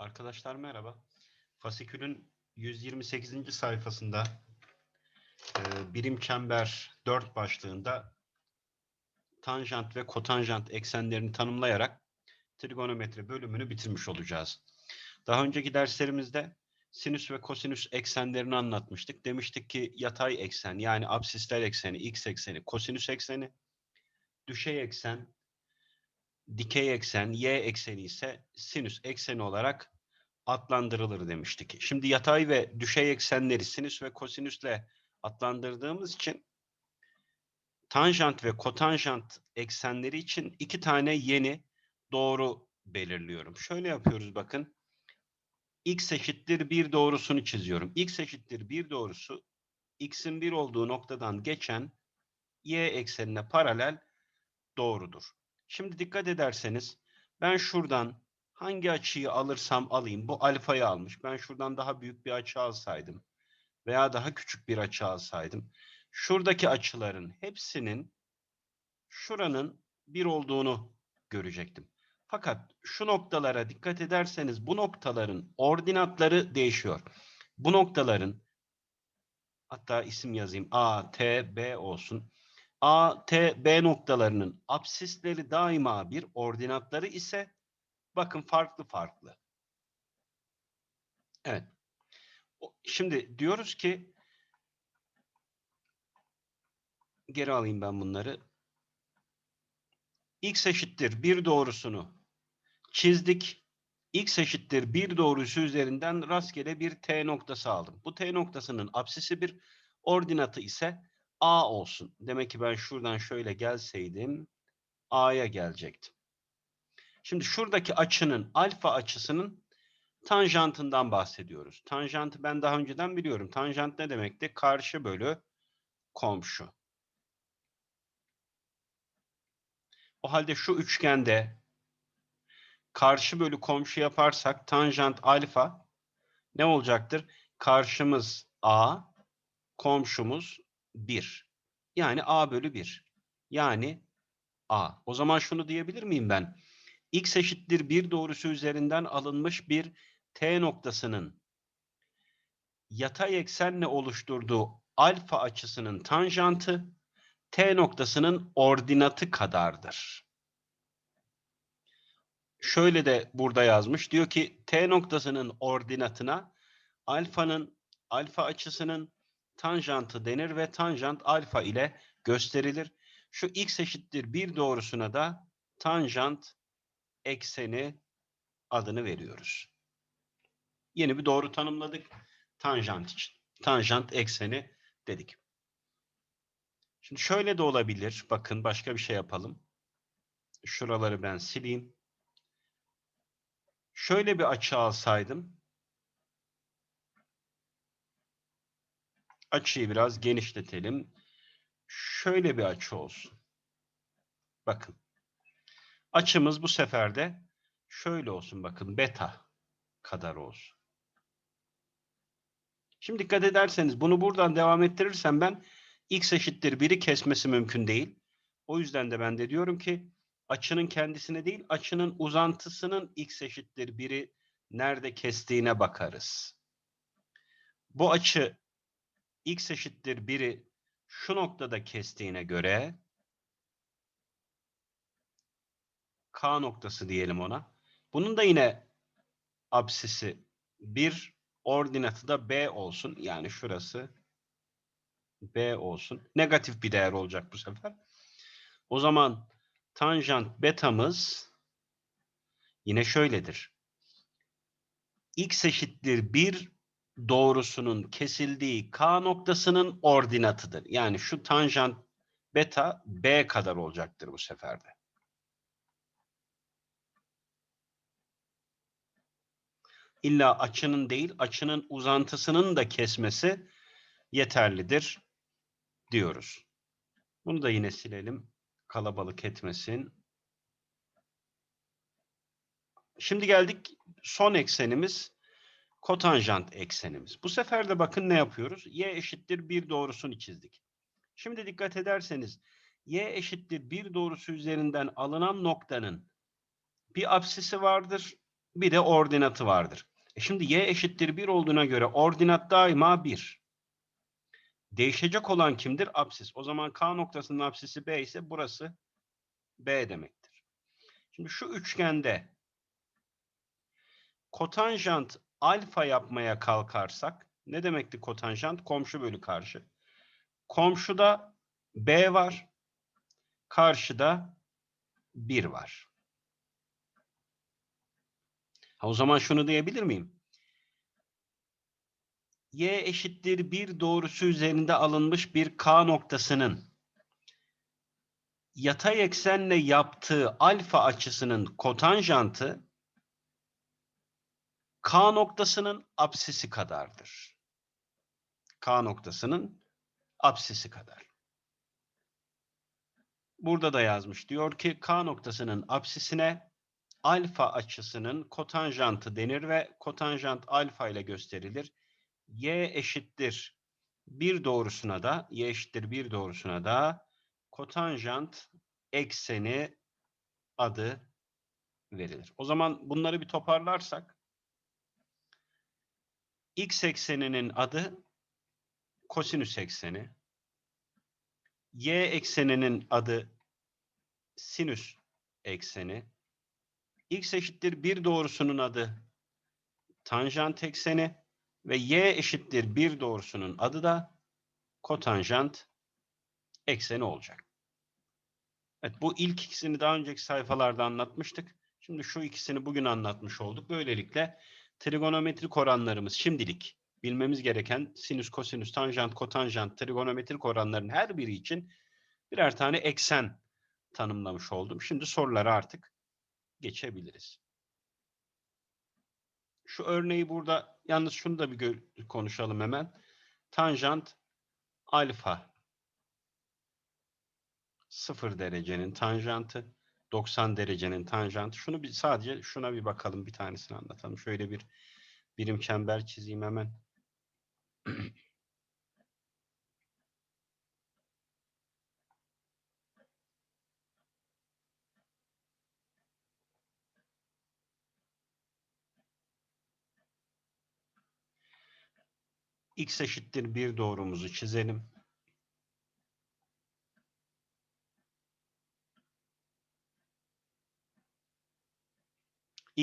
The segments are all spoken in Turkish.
Arkadaşlar merhaba. Fasikülün 128. sayfasında e, birim çember 4 başlığında tanjant ve kotanjant eksenlerini tanımlayarak trigonometri bölümünü bitirmiş olacağız. Daha önceki derslerimizde sinüs ve kosinüs eksenlerini anlatmıştık. Demiştik ki yatay eksen yani absisler ekseni, x ekseni, kosinüs ekseni, düşey eksen, dikey eksen, y ekseni ise sinüs ekseni olarak adlandırılır demiştik. Şimdi yatay ve düşey eksenleri sinüs ve kosinüsle adlandırdığımız için tanjant ve kotanjant eksenleri için iki tane yeni doğru belirliyorum. Şöyle yapıyoruz bakın. x eşittir 1 doğrusunu çiziyorum. x eşittir 1 doğrusu x'in 1 olduğu noktadan geçen y eksenine paralel doğrudur. Şimdi dikkat ederseniz ben şuradan hangi açıyı alırsam alayım bu alfayı almış. Ben şuradan daha büyük bir açı alsaydım veya daha küçük bir açı alsaydım şuradaki açıların hepsinin şuranın bir olduğunu görecektim. Fakat şu noktalara dikkat ederseniz bu noktaların ordinatları değişiyor. Bu noktaların hatta isim yazayım A, T, B olsun. A, T, B noktalarının absisleri daima bir ordinatları ise bakın farklı farklı. Evet. Şimdi diyoruz ki geri alayım ben bunları. X eşittir bir doğrusunu çizdik. X eşittir bir doğrusu üzerinden rastgele bir T noktası aldım. Bu T noktasının apsisi bir ordinatı ise A olsun. Demek ki ben şuradan şöyle gelseydim A'ya gelecektim. Şimdi şuradaki açının alfa açısının tanjantından bahsediyoruz. Tanjantı ben daha önceden biliyorum. Tanjant ne demekti? Karşı bölü komşu. O halde şu üçgende karşı bölü komşu yaparsak tanjant alfa ne olacaktır? Karşımız A, komşumuz 1. Yani A bölü 1. Yani A. O zaman şunu diyebilir miyim ben? X eşittir 1 doğrusu üzerinden alınmış bir T noktasının yatay eksenle oluşturduğu alfa açısının tanjantı T noktasının ordinatı kadardır. Şöyle de burada yazmış. Diyor ki T noktasının ordinatına alfanın alfa açısının tanjantı denir ve tanjant alfa ile gösterilir. Şu x eşittir 1 doğrusuna da tanjant ekseni adını veriyoruz. Yeni bir doğru tanımladık tanjant için. Tanjant ekseni dedik. Şimdi şöyle de olabilir. Bakın başka bir şey yapalım. Şuraları ben sileyim. Şöyle bir açı alsaydım. Açıyı biraz genişletelim. Şöyle bir açı olsun. Bakın. Açımız bu sefer de şöyle olsun bakın. Beta kadar olsun. Şimdi dikkat ederseniz bunu buradan devam ettirirsem ben x eşittir 1'i kesmesi mümkün değil. O yüzden de ben de diyorum ki açının kendisine değil açının uzantısının x eşittir 1'i nerede kestiğine bakarız. Bu açı x eşittir 1'i şu noktada kestiğine göre K noktası diyelim ona. Bunun da yine absisi 1 ordinatı da B olsun. Yani şurası B olsun. Negatif bir değer olacak bu sefer. O zaman tanjant betamız yine şöyledir. X eşittir 1 doğrusunun kesildiği K noktasının ordinatıdır. Yani şu tanjant beta B kadar olacaktır bu seferde. İlla açının değil, açının uzantısının da kesmesi yeterlidir diyoruz. Bunu da yine silelim. Kalabalık etmesin. Şimdi geldik son eksenimiz kotanjant eksenimiz. Bu sefer de bakın ne yapıyoruz? Y eşittir 1 doğrusunu çizdik. Şimdi dikkat ederseniz y eşittir 1 doğrusu üzerinden alınan noktanın bir apsisi vardır, Bir de ordinatı vardır. E şimdi y eşittir 1 olduğuna göre ordinat daima 1. Değişecek olan kimdir? Apsis. O zaman K noktasının apsisi B ise burası B demektir. Şimdi şu üçgende kotanjant alfa yapmaya kalkarsak ne demekti kotanjant? Komşu bölü karşı. Komşuda B var. Karşıda 1 var. Ha, o zaman şunu diyebilir miyim? Y eşittir 1 doğrusu üzerinde alınmış bir K noktasının yatay eksenle yaptığı alfa açısının kotanjantı K noktasının apsisi kadardır. K noktasının apsisi kadar. Burada da yazmış. Diyor ki K noktasının apsisine alfa açısının kotanjantı denir ve kotanjant alfa ile gösterilir. Y eşittir 1 doğrusuna da y eşittir 1 doğrusuna da kotanjant ekseni adı verilir. O zaman bunları bir toparlarsak x ekseninin adı kosinüs ekseni. Y ekseninin adı sinüs ekseni. X eşittir 1 doğrusunun adı tanjant ekseni ve y eşittir 1 doğrusunun adı da kotanjant ekseni olacak. Evet bu ilk ikisini daha önceki sayfalarda anlatmıştık. Şimdi şu ikisini bugün anlatmış olduk. Böylelikle trigonometrik oranlarımız şimdilik bilmemiz gereken sinüs, kosinüs, tanjant, kotanjant, trigonometrik oranların her biri için birer tane eksen tanımlamış oldum. Şimdi sorulara artık geçebiliriz. Şu örneği burada yalnız şunu da bir konuşalım hemen. Tanjant alfa 0 derecenin tanjantı 90 derecenin tanjantı. Şunu bir sadece şuna bir bakalım bir tanesini anlatalım. Şöyle bir birim çember çizeyim hemen. x eşittir 1 doğrumuzu çizelim.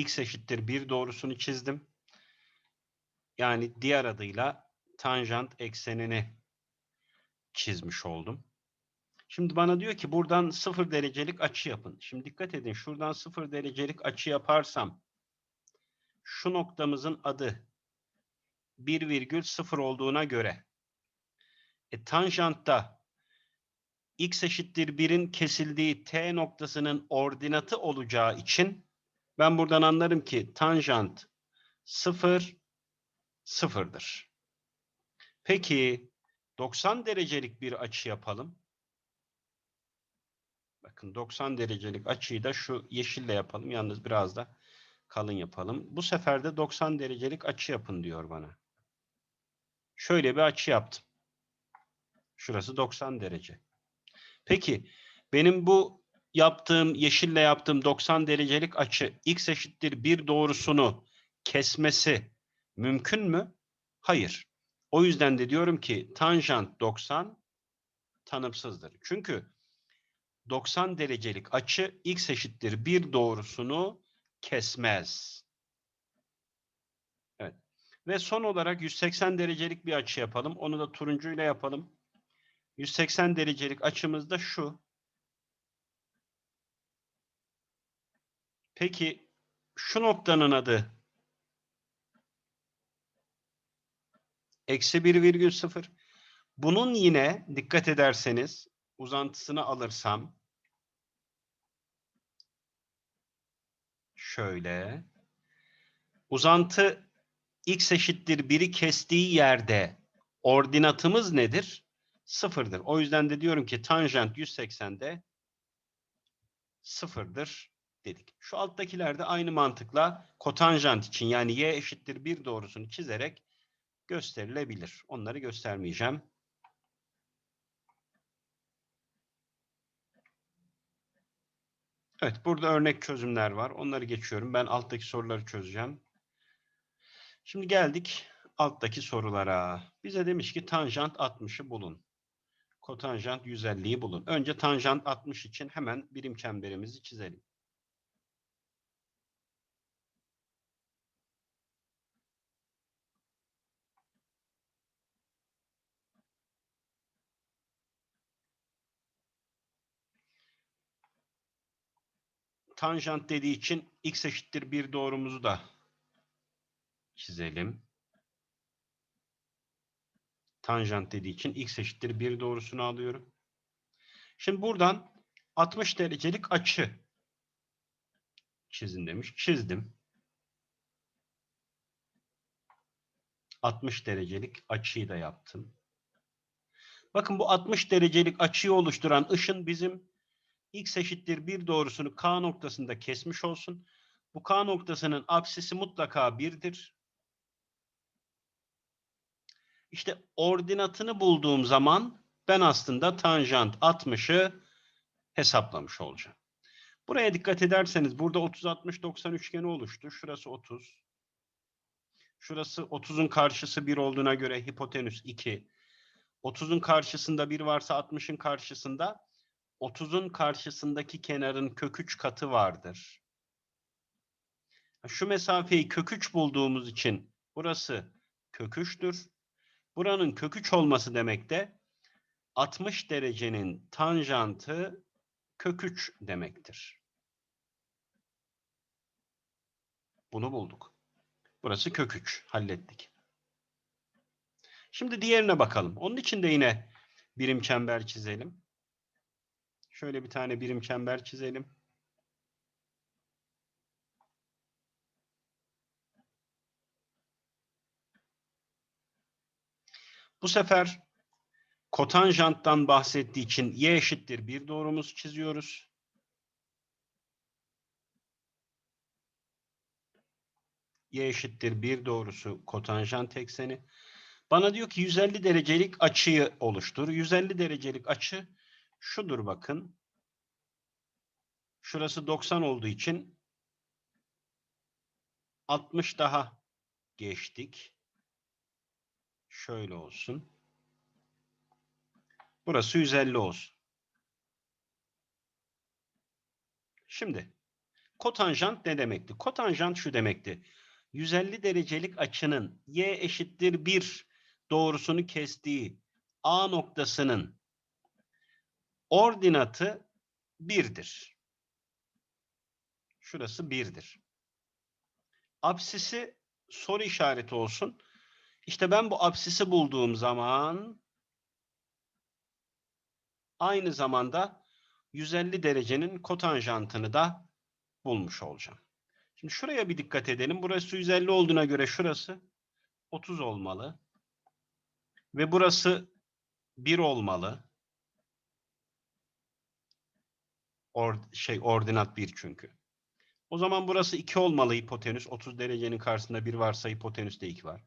X eşittir 1 doğrusunu çizdim. Yani diğer adıyla tanjant eksenini çizmiş oldum. Şimdi bana diyor ki buradan 0 derecelik açı yapın. Şimdi dikkat edin şuradan 0 derecelik açı yaparsam şu noktamızın adı 1,0 olduğuna göre e, tanjantta x eşittir 1'in kesildiği t noktasının ordinatı olacağı için ben buradan anlarım ki tanjant 0 sıfırdır. Peki 90 derecelik bir açı yapalım. Bakın 90 derecelik açıyı da şu yeşille yapalım. Yalnız biraz da kalın yapalım. Bu sefer de 90 derecelik açı yapın diyor bana. Şöyle bir açı yaptım. Şurası 90 derece. Peki benim bu yaptığım yeşille yaptığım 90 derecelik açı x eşittir 1 doğrusunu kesmesi mümkün mü? Hayır. O yüzden de diyorum ki tanjant 90 tanımsızdır. Çünkü 90 derecelik açı x eşittir 1 doğrusunu kesmez. Evet. Ve son olarak 180 derecelik bir açı yapalım. Onu da turuncuyla yapalım. 180 derecelik açımız da şu. Peki şu noktanın adı eksi 1,0. Bunun yine dikkat ederseniz uzantısını alırsam şöyle uzantı x eşittir 1'i kestiği yerde ordinatımız nedir? Sıfırdır. O yüzden de diyorum ki tanjant 180'de sıfırdır dedik. Şu alttakiler de aynı mantıkla kotanjant için yani y eşittir 1 doğrusunu çizerek gösterilebilir. Onları göstermeyeceğim. Evet, burada örnek çözümler var. Onları geçiyorum. Ben alttaki soruları çözeceğim. Şimdi geldik alttaki sorulara. Bize demiş ki tanjant 60'ı bulun. Kotanjant 150'yi bulun. Önce tanjant 60 için hemen birim çemberimizi çizelim. Tanjant dediği için x eşittir 1 doğrumuzu da çizelim. Tanjant dediği için x eşittir 1 doğrusunu alıyorum. Şimdi buradan 60 derecelik açı çizin demiş. Çizdim. 60 derecelik açıyı da yaptım. Bakın bu 60 derecelik açıyı oluşturan ışın bizim x eşittir 1 doğrusunu K noktasında kesmiş olsun. Bu K noktasının apsisi mutlaka 1'dir. İşte ordinatını bulduğum zaman ben aslında tanjant 60'ı hesaplamış olacağım. Buraya dikkat ederseniz burada 30-60-90 üçgeni oluştu. Şurası 30. Şurası 30'un karşısı 1 olduğuna göre hipotenüs 2. 30'un karşısında 1 varsa 60'ın karşısında 30'un karşısındaki kenarın kök 3 katı vardır. Şu mesafeyi kök 3 bulduğumuz için burası kök 3'tür. Buranın kök 3 olması demek de 60 derecenin tanjantı kök 3 demektir. Bunu bulduk. Burası kök 3. Hallettik. Şimdi diğerine bakalım. Onun için de yine birim çember çizelim. Şöyle bir tane birim çember çizelim. Bu sefer kotanjanttan bahsettiği için y eşittir bir doğrumuz çiziyoruz. y eşittir bir doğrusu kotanjant ekseni. Bana diyor ki 150 derecelik açıyı oluştur. 150 derecelik açı şudur bakın. Şurası 90 olduğu için 60 daha geçtik. Şöyle olsun. Burası 150 olsun. Şimdi kotanjant ne demekti? Kotanjant şu demekti. 150 derecelik açının y eşittir 1 doğrusunu kestiği A noktasının ordinatı 1'dir. Şurası 1'dir. Apsisi soru işareti olsun. İşte ben bu apsisi bulduğum zaman aynı zamanda 150 derecenin kotanjantını da bulmuş olacağım. Şimdi şuraya bir dikkat edelim. Burası 150 olduğuna göre şurası 30 olmalı. Ve burası 1 olmalı. Or, şey ordinat 1 çünkü. O zaman burası 2 olmalı hipotenüs. 30 derecenin karşısında 1 varsa hipotenüste 2 var.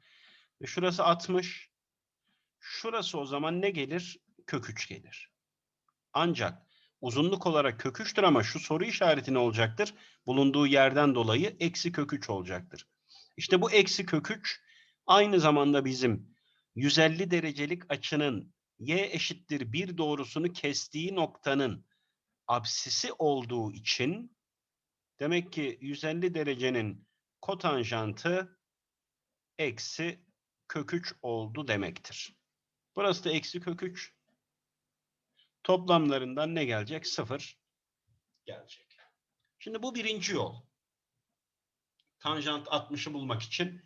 Ve şurası 60. Şurası o zaman ne gelir? Kök 3 gelir. Ancak uzunluk olarak kök 3'tür ama şu soru işareti ne olacaktır? Bulunduğu yerden dolayı eksi kök 3 olacaktır. İşte bu eksi kök 3 aynı zamanda bizim 150 derecelik açının y eşittir 1 doğrusunu kestiği noktanın absisi olduğu için demek ki 150 derecenin kotanjantı eksi kök 3 oldu demektir. Burası da eksi kök 3. Toplamlarından ne gelecek? 0 gelecek. Şimdi bu birinci yol. Tanjant 60'ı bulmak için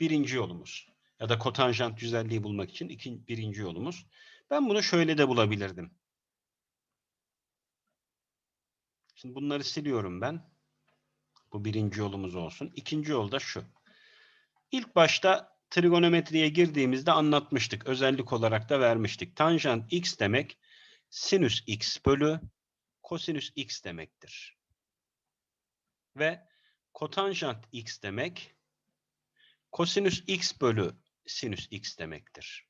birinci yolumuz. Ya da kotanjant 150'yi bulmak için ikinci, birinci yolumuz. Ben bunu şöyle de bulabilirdim. Şimdi bunları siliyorum ben. Bu birinci yolumuz olsun. İkinci yol da şu. İlk başta trigonometriye girdiğimizde anlatmıştık. Özellik olarak da vermiştik. Tanjant x demek sinüs x bölü kosinüs x demektir. Ve kotanjant x demek kosinüs x bölü sinüs x demektir.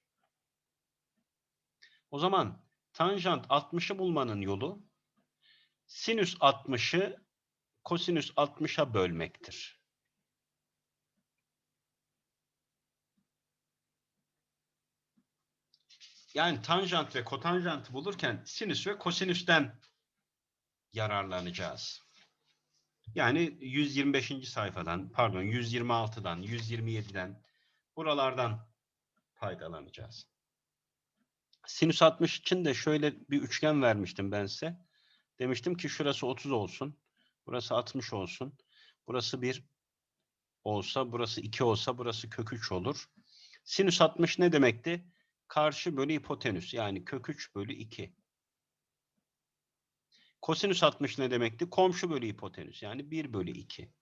O zaman tanjant 60'ı bulmanın yolu sinüs 60'ı kosinüs 60'a bölmektir. Yani tanjant ve kotanjantı bulurken sinüs ve kosinüsten yararlanacağız. Yani 125. sayfadan, pardon 126'dan, 127'den buralardan faydalanacağız. Sinüs 60 için de şöyle bir üçgen vermiştim ben size. Demiştim ki şurası 30 olsun. Burası 60 olsun. Burası 1 olsa, burası 2 olsa, burası kök 3 olur. Sinüs 60 ne demekti? Karşı bölü hipotenüs yani kök 3 bölü 2. Kosinüs 60 ne demekti? Komşu bölü hipotenüs yani 1 bölü 2.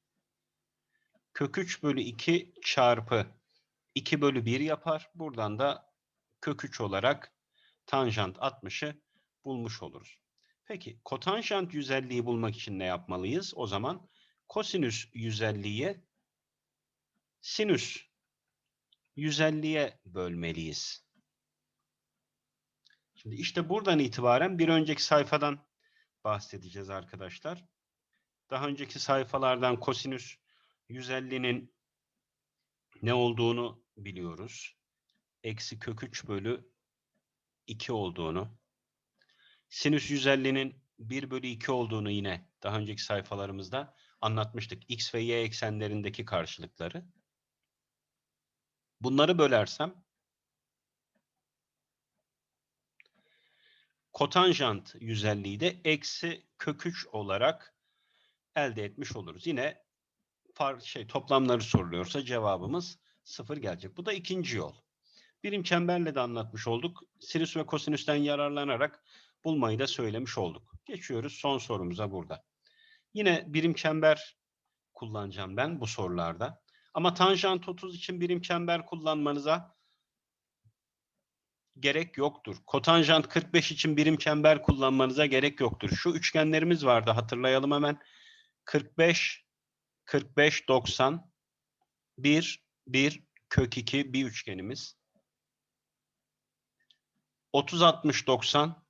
Kök 3 bölü 2 çarpı 2 bölü 1 yapar. Buradan da kök 3 olarak tanjant 60'ı bulmuş oluruz. Peki kotanjant 150'yi bulmak için ne yapmalıyız? O zaman kosinüs 150'ye sinüs 150'ye bölmeliyiz. Şimdi işte buradan itibaren bir önceki sayfadan bahsedeceğiz arkadaşlar. Daha önceki sayfalardan kosinüs 150'nin ne olduğunu biliyoruz. Eksi kök 3 bölü 2 olduğunu. Sinüs 150'nin 1 bölü 2 olduğunu yine daha önceki sayfalarımızda anlatmıştık. X ve Y eksenlerindeki karşılıkları. Bunları bölersem kotanjant 150'yi de eksi kök 3 olarak elde etmiş oluruz. Yine far, şey toplamları soruluyorsa cevabımız 0 gelecek. Bu da ikinci yol. Birim çemberle de anlatmış olduk. Sinüs ve kosinüsten yararlanarak bulmayı da söylemiş olduk. Geçiyoruz son sorumuza burada. Yine birim çember kullanacağım ben bu sorularda. Ama tanjant 30 için birim çember kullanmanıza gerek yoktur. Kotanjant 45 için birim çember kullanmanıza gerek yoktur. Şu üçgenlerimiz vardı hatırlayalım hemen. 45 45 90 1 1 kök 2 bir üçgenimiz. 30 60 90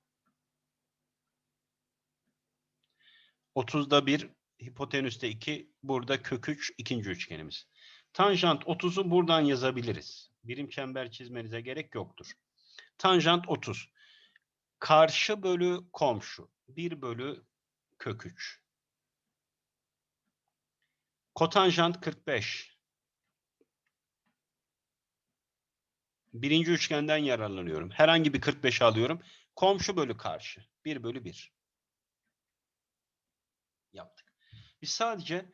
30'da 1 hipotenüste 2 burada kök 3 ikinci üçgenimiz. Tanjant 30'u buradan yazabiliriz. Birim çember çizmenize gerek yoktur. Tanjant 30. Karşı bölü komşu. 1 bölü kök 3. Kotanjant 45. Birinci üçgenden yararlanıyorum. Herhangi bir 45 alıyorum. Komşu bölü karşı. 1 bölü 1. Biz sadece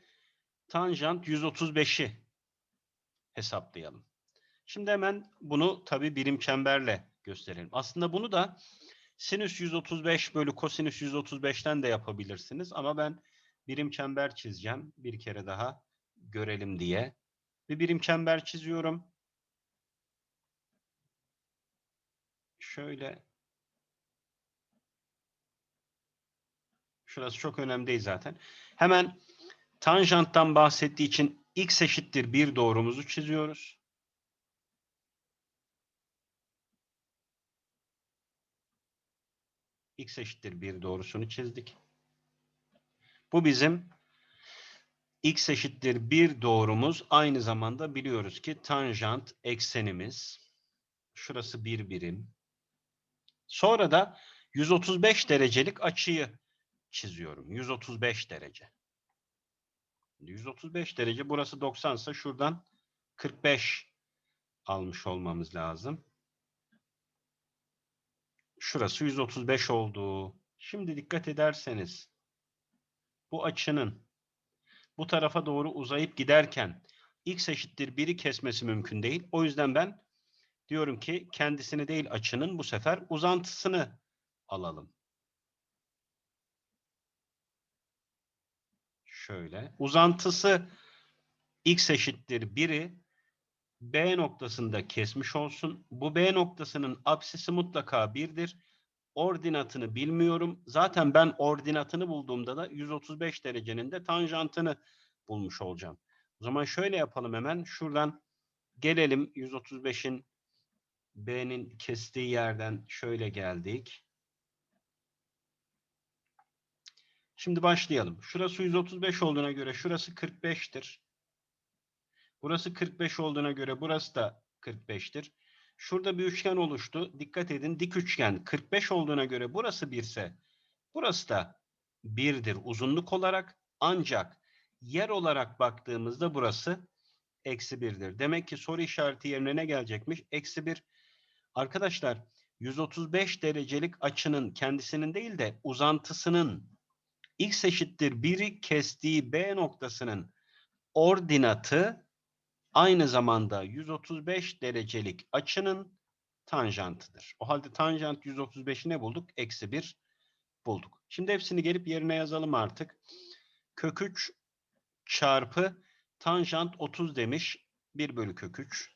tanjant 135'i hesaplayalım. Şimdi hemen bunu tabi birim çemberle gösterelim. Aslında bunu da sinüs 135 bölü kosinüs 135'ten de yapabilirsiniz. Ama ben birim çember çizeceğim. Bir kere daha görelim diye. Bir birim çember çiziyorum. Şöyle. Şurası çok önemli değil zaten. Hemen tanjanttan bahsettiği için x eşittir bir doğrumuzu çiziyoruz. x eşittir bir doğrusunu çizdik. Bu bizim x eşittir bir doğrumuz. Aynı zamanda biliyoruz ki tanjant eksenimiz. Şurası bir birim. Sonra da 135 derecelik açıyı çiziyorum. 135 derece. 135 derece burası 90 ise şuradan 45 almış olmamız lazım. Şurası 135 oldu. Şimdi dikkat ederseniz bu açının bu tarafa doğru uzayıp giderken x eşittir 1'i kesmesi mümkün değil. O yüzden ben diyorum ki kendisini değil açının bu sefer uzantısını alalım. Şöyle. Uzantısı x eşittir 1'i B noktasında kesmiş olsun. Bu B noktasının apsisi mutlaka 1'dir. Ordinatını bilmiyorum. Zaten ben ordinatını bulduğumda da 135 derecenin de tanjantını bulmuş olacağım. O zaman şöyle yapalım hemen. Şuradan gelelim 135'in B'nin kestiği yerden şöyle geldik. Şimdi başlayalım. Şurası 135 olduğuna göre şurası 45'tir. Burası 45 olduğuna göre burası da 45'tir. Şurada bir üçgen oluştu. Dikkat edin dik üçgen 45 olduğuna göre burası 1 ise burası da 1'dir uzunluk olarak. Ancak yer olarak baktığımızda burası eksi 1'dir. Demek ki soru işareti yerine ne gelecekmiş? Eksi 1. Arkadaşlar 135 derecelik açının kendisinin değil de uzantısının x eşittir 1'i kestiği B noktasının ordinatı aynı zamanda 135 derecelik açının tanjantıdır. O halde tanjant 135'i ne bulduk? Eksi 1 bulduk. Şimdi hepsini gelip yerine yazalım artık. Kök 3 çarpı tanjant 30 demiş. 1 bölü kök 3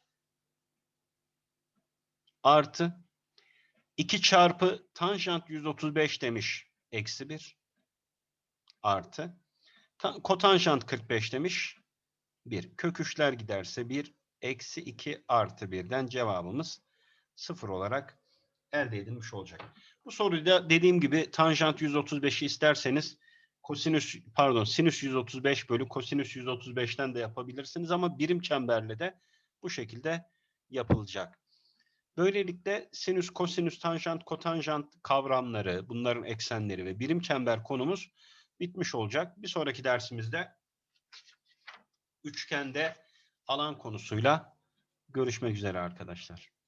artı 2 çarpı tanjant 135 demiş. Eksi 1 artı ta- kotanjant 45 demiş. 1. Kök 3'ler giderse 1 eksi 2 artı 1'den cevabımız 0 olarak elde edilmiş olacak. Bu soruyu da dediğim gibi tanjant 135'i isterseniz kosinüs pardon sinüs 135 bölü kosinüs 135'ten de yapabilirsiniz ama birim çemberle de bu şekilde yapılacak. Böylelikle sinüs, kosinüs, tanjant, kotanjant kavramları, bunların eksenleri ve birim çember konumuz bitmiş olacak. Bir sonraki dersimizde üçgende alan konusuyla görüşmek üzere arkadaşlar.